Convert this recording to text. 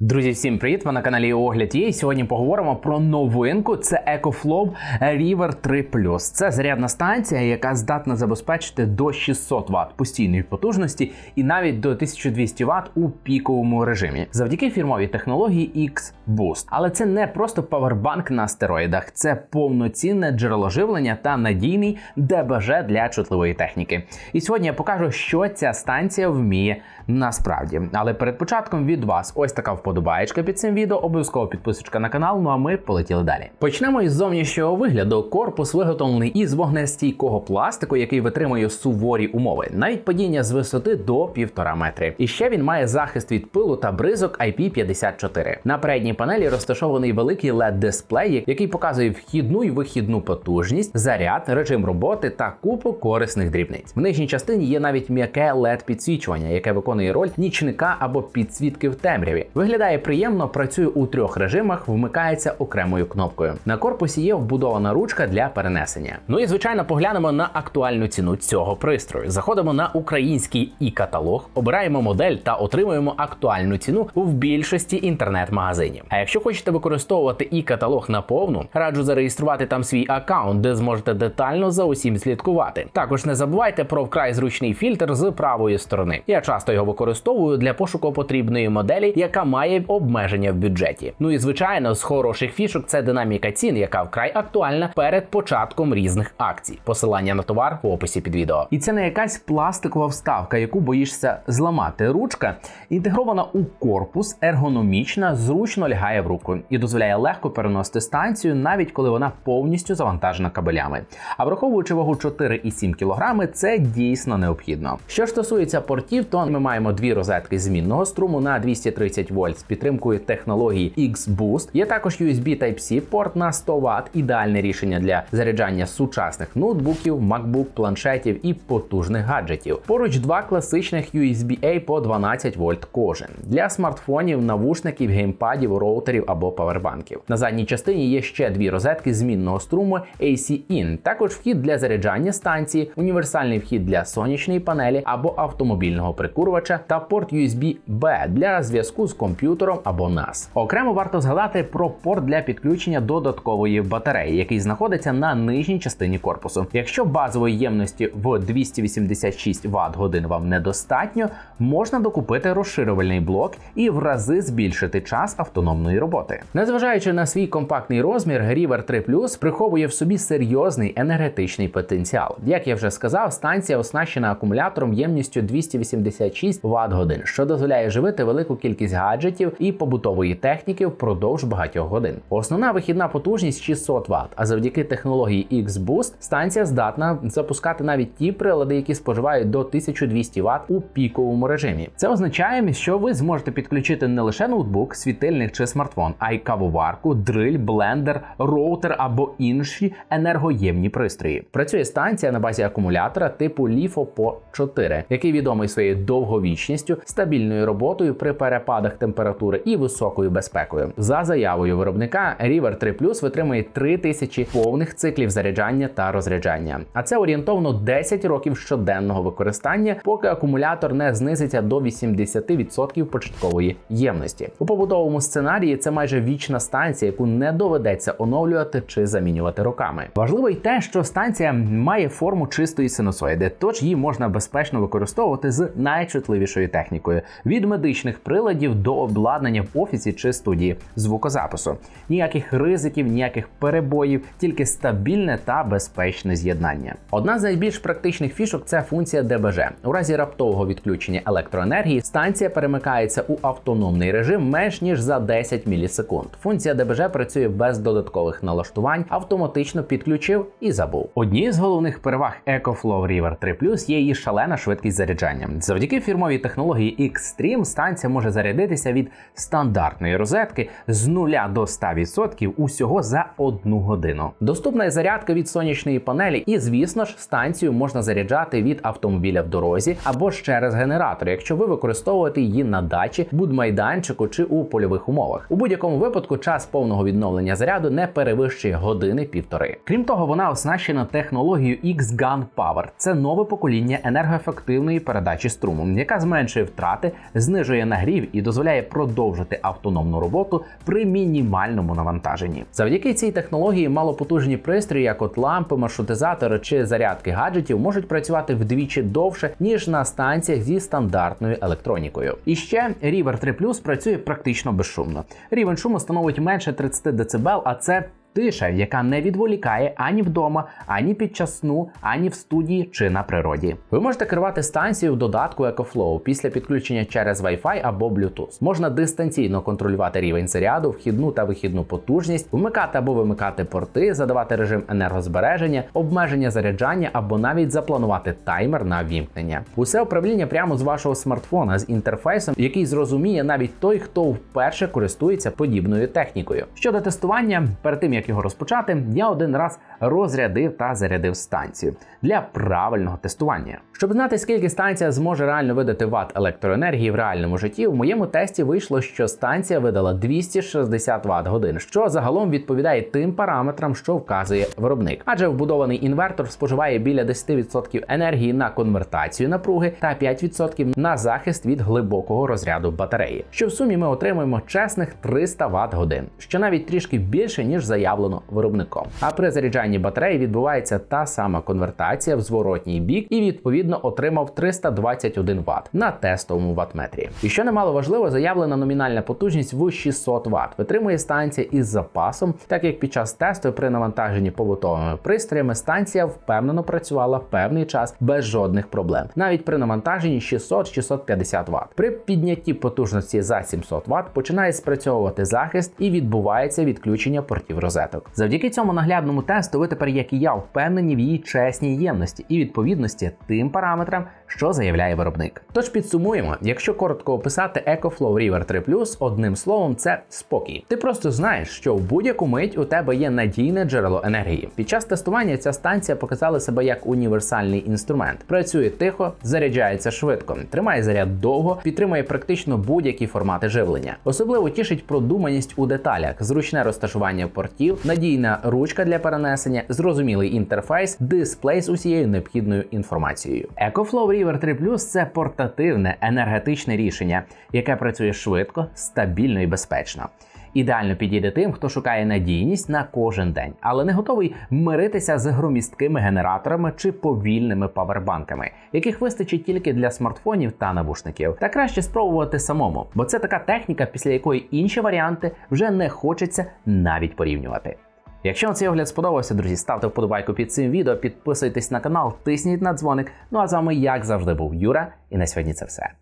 Друзі, всім привіт! Ви на каналі Огляд є. І сьогодні поговоримо про новинку. Це EcoFlow River 3 Це зарядна станція, яка здатна забезпечити до 600 Вт постійної потужності і навіть до 1200 Вт у піковому режимі завдяки фірмовій технології X-Boost. Але це не просто павербанк на стероїдах, це повноцінне джерело живлення та надійний ДБЖ для чутливої техніки. І сьогодні я покажу, що ця станція вміє насправді. Але перед початком від вас ось така вподобаєчка під цим відео, обов'язково підписочка на канал. Ну а ми полетіли далі. Почнемо із зовнішнього вигляду. Корпус виготовлений із вогнестійкого пластику, який витримує суворі умови, навіть падіння з висоти до півтора метри. І ще він має захист від пилу та бризок IP54. На передній панелі розташований великий led дисплей який показує вхідну і вихідну потужність, заряд, режим роботи та купу корисних дрібниць. В нижній частині є навіть м'яке led підсвічування, яке виконує роль нічника або підсвітки в темряві. Виглядає приємно, працює у трьох режимах, вмикається окремою кнопкою. На корпусі є вбудована ручка для перенесення. Ну і звичайно, поглянемо на актуальну ціну цього пристрою. Заходимо на український і каталог, обираємо модель та отримуємо актуальну ціну в більшості інтернет-магазинів. А якщо хочете використовувати і каталог наповну, раджу зареєструвати там свій аккаунт, де зможете детально за усім слідкувати. Також не забувайте про вкрай зручний фільтр з правої сторони. Я часто його використовую для пошуку потрібної моделі, яка має обмеження в бюджеті. Ну і звичайно, з хороших фішок це динаміка цін, яка вкрай актуальна перед початком різних акцій. Посилання на товар в описі під відео. І це не якась пластикова вставка, яку боїшся зламати. Ручка інтегрована у корпус, ергономічна, зручно лягає в руку і дозволяє легко переносити станцію, навіть коли вона повністю завантажена кабелями. А враховуючи вагу 4,7 кг, це дійсно необхідно. Що ж стосується портів, то ми маємо дві розетки змінного струму на 230 вольт з підтримкою технології X-Boost. Є також USB Type-C порт на 100 Вт, ідеальне рішення для заряджання сучасних ноутбуків, MacBook, планшетів і потужних гаджетів. Поруч два класичних USB-A по 12 вольт кожен для смартфонів, навушників, геймпадів, роутерів або павербанків. На задній частині є ще дві розетки змінного струму AC-IN, також вхід для заряджання станції, універсальний вхід для сонячної панелі або автомобільного прикурювача та порт USB-B для зв'язку з комп'ютером або NAS. Окремо варто згадати про порт для підключення додаткової батареї, який знаходиться на нижній частині корпусу. Якщо базової ємності в 286 Вт годин вам недостатньо, можна докупити розширювальний блок і в рази збільшити час автономної роботи. Незважаючи на свій компактний розмір, River 3 Plus приховує в собі серйозний енергетичний потенціал. Як я вже сказав, станція оснащена акумулятором ємністю 286 Вт годин, що дозволяє живити велику кількість гаджетів і побутової техніки впродовж багатьох годин. Основна вихідна потужність 600 Вт, а завдяки технології X-Boost станція здатна запускати навіть ті прилади, які споживають до 1200 Вт у піковому режимі. Це означає, що ви зможете підключити не лише ноутбук, світильник чи смартфон, а й кавоварку, дриль, блендер, роутер або інші енергоємні пристрої. Працює станція на базі акумулятора типу LiFo po 4, який відомий своєю довговічністю, стабільною роботою при перепадах температури і високою безпекою. За заявою виробника River 3 Plus витримує 3000 повних циклів заряджання та розряджання. А це орієнтовно 10 років щоденного використання, поки акумулятор не знизиться до 80% початкової ємності. У побутовому сценарії це майже вічна станція, яку не доведеться оновлювати чи замінювати роками. Важливо й те, що станція має форму чистої синусоїди, тож її можна безпечно використовувати з найчутливішою технікою від медичних приладів до обладнання в офісі чи студії звукозапису. Ніяких ризиків, ніяких перебоїв, тільки стабільне та безпечне з'єднання. Одна з найбільш практичних фішок це функція ДБЖ. У разі раптового відключення електроенергії станція перемикається у автономний режим менш ніж за 10 мілісекунд. Функція ДБЖ працює без додаткових налаштувань, автоматично підключив і забув. Однією з головних переваг EcoFlow River 3 Plus є її шалена швидкість заряджання. Завдяки фірмовій технології Xtreme станція може зарядитися від стандартної розетки з 0 до 100% усього за одну годину. Доступна зарядка від сонячної панелі, і звісно ж, станцію можна заряджати від автомобіля в дорозі або ж через генератор, якщо ви використовуєте її на дачі, будмайданчику чи у польових умовах. У будь-якому випадку час повного відновлення заряду не перевищує години півтори. Крім того, вона оснащена технологією X-Gun Power. Це нове покоління енергоефективної передачі струму, яка зменшує втрати, знижує нагрів і дозволяє продовжити автономну роботу при мінімальному навантаженні. Завдяки цій технології малопотужні пристрої, як от лампи, маршрутизатори чи зарядки гаджетів, можуть працювати вдвічі довше ніж на станціях зі стандартною електронікою. І ще River 3 Plus працює практично безшумно. Рівень шуму становить менше 30 дБ, а це Тиша, яка не відволікає ані вдома, ані під час сну, ані в студії чи на природі. Ви можете керувати станцією в додатку EcoFlow після підключення через Wi-Fi або Bluetooth. Можна дистанційно контролювати рівень заряду, вхідну та вихідну потужність, вмикати або вимикати порти, задавати режим енергозбереження, обмеження заряджання або навіть запланувати таймер на вімкнення. Усе управління прямо з вашого смартфона з інтерфейсом, який зрозуміє навіть той, хто вперше користується подібною технікою. Щодо тестування, перед тим як його розпочати, я один раз розрядив та зарядив станцію для правильного тестування. Щоб знати, скільки станція зможе реально видати ватт електроенергії в реальному житті, в моєму тесті вийшло, що станція видала 260 Вт годин, що загалом відповідає тим параметрам, що вказує виробник. Адже вбудований інвертор споживає біля 10% енергії на конвертацію напруги та 5% на захист від глибокого розряду батареї. Що в сумі ми отримуємо чесних 300 Вт годин, що навіть трішки більше ніж заявлено виробником. А при заряджанні батареї відбувається та сама конвертація в зворотній бік і відповідно отримав 321 Вт на тестовому ваттметрі. І що немало важливо, заявлена номінальна потужність в 600 Вт. Витримує станція із запасом, так як під час тесту при навантаженні побутовими пристроями станція впевнено працювала певний час без жодних проблем, навіть при навантаженні 600-650 Вт. При піднятті потужності за 700 Вт починає спрацьовувати захист і відбувається відключення портів розеток. Завдяки цьому наглядному тесту ви тепер, як і я, впевнені в її чесній ємності і відповідності тим параметрам, що заявляє виробник. Тож підсумуємо, якщо коротко описати EcoFlow River 3 Plus, одним словом, це спокій. Ти просто знаєш, що в будь-яку мить у тебе є надійне джерело енергії. Під час тестування ця станція показала себе як універсальний інструмент. Працює тихо, заряджається швидко, тримає заряд довго, підтримує практично будь-які формати живлення. Особливо тішить продуманість у деталях, зручне розташування портів, надійна ручка для перенесення, зрозумілий інтерфейс, дисплей з усією необхідною інформацією. EcoFlow River 3 Plus – це портативне енергетичне рішення, яке працює швидко, стабільно і безпечно. Ідеально підійде тим, хто шукає надійність на кожен день, але не готовий миритися з громісткими генераторами чи повільними павербанками, яких вистачить тільки для смартфонів та навушників. Та краще спробувати самому, бо це така техніка, після якої інші варіанти вже не хочеться навіть порівнювати. Якщо вам цей огляд сподобався, друзі, ставте вподобайку під цим відео, підписуйтесь на канал, тисніть на дзвоник. Ну а з вами, як завжди, був Юра, і на сьогодні це все.